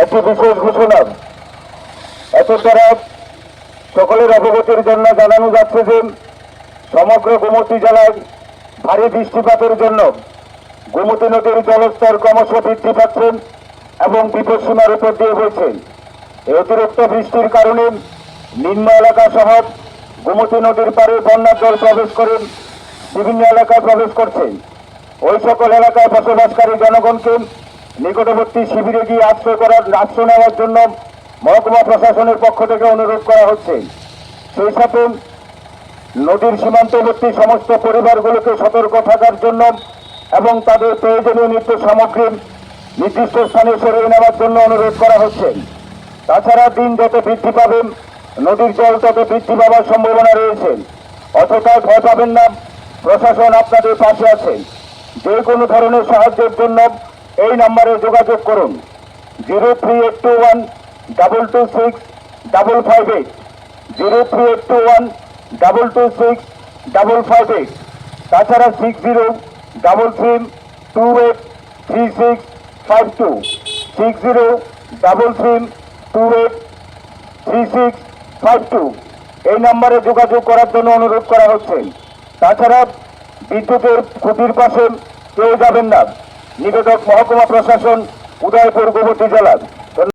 একটি বিশেষ ঘোষণা। এত দ্বারা সকলের অবগতির জন্য জানানো যাচ্ছে যে সমগ্র গোমতী জেলায় ভারী বৃষ্টিপাতের জন্য গোমতী নদীর জলস্তর ক্রমশ বৃদ্ধি পাচ্ছে এবং বিপদসীমার উপর দিয়ে হয়েছে এই অতিরিক্ত বৃষ্টির কারণে নিম্ন এলাকা সহ গোমতী নদীর পারে বন্যার জল প্রবেশ করে বিভিন্ন এলাকায় প্রবেশ করছে। ওই সকল এলাকায় বসবাসকারী জনগণকে নিকটবর্তী শিবিরে গিয়ে আশ্রয় করার আশ্রয় নেওয়ার জন্য মহকুমা প্রশাসনের পক্ষ থেকে অনুরোধ করা হচ্ছে। সেই সাথে নদীর সীমান্তবর্তী সমস্ত পরিবারগুলোকে সতর্ক থাকার জন্য এবং তাদের প্রয়োজনীয় নিত্য সামগ্রী নির্দিষ্ট স্থানে সরিয়ে নেওয়ার জন্য অনুরোধ করা হচ্ছে। তাছাড়া দিন যত বৃদ্ধি পাবে, নদীর জল তত বৃদ্ধি পাওয়ার সম্ভাবনা রয়েছে। অযথা ভয় পাবেন না, প্রশাসন আপনাদের পাশে আছে। যে কোনো ধরনের সাহায্যের জন্য এই নম্বরে যোগাযোগ করুন। Zero three eight two one double two six double five eight. Zero three eight two one double two six double five eight. তাছাড়া six zero double three two eight three six five two. Six zero double three two eight three six five two. এই নম্বরে যোগাযোগ করার জন্য অনুরোধ করা হচ্ছে। তাছাড়া বিদ্যুতের খুঁটির পাশে কেউ যাবেন না। নিবেদক মহকুমা প্রশাসন উদয়পুর গোমতী জেলা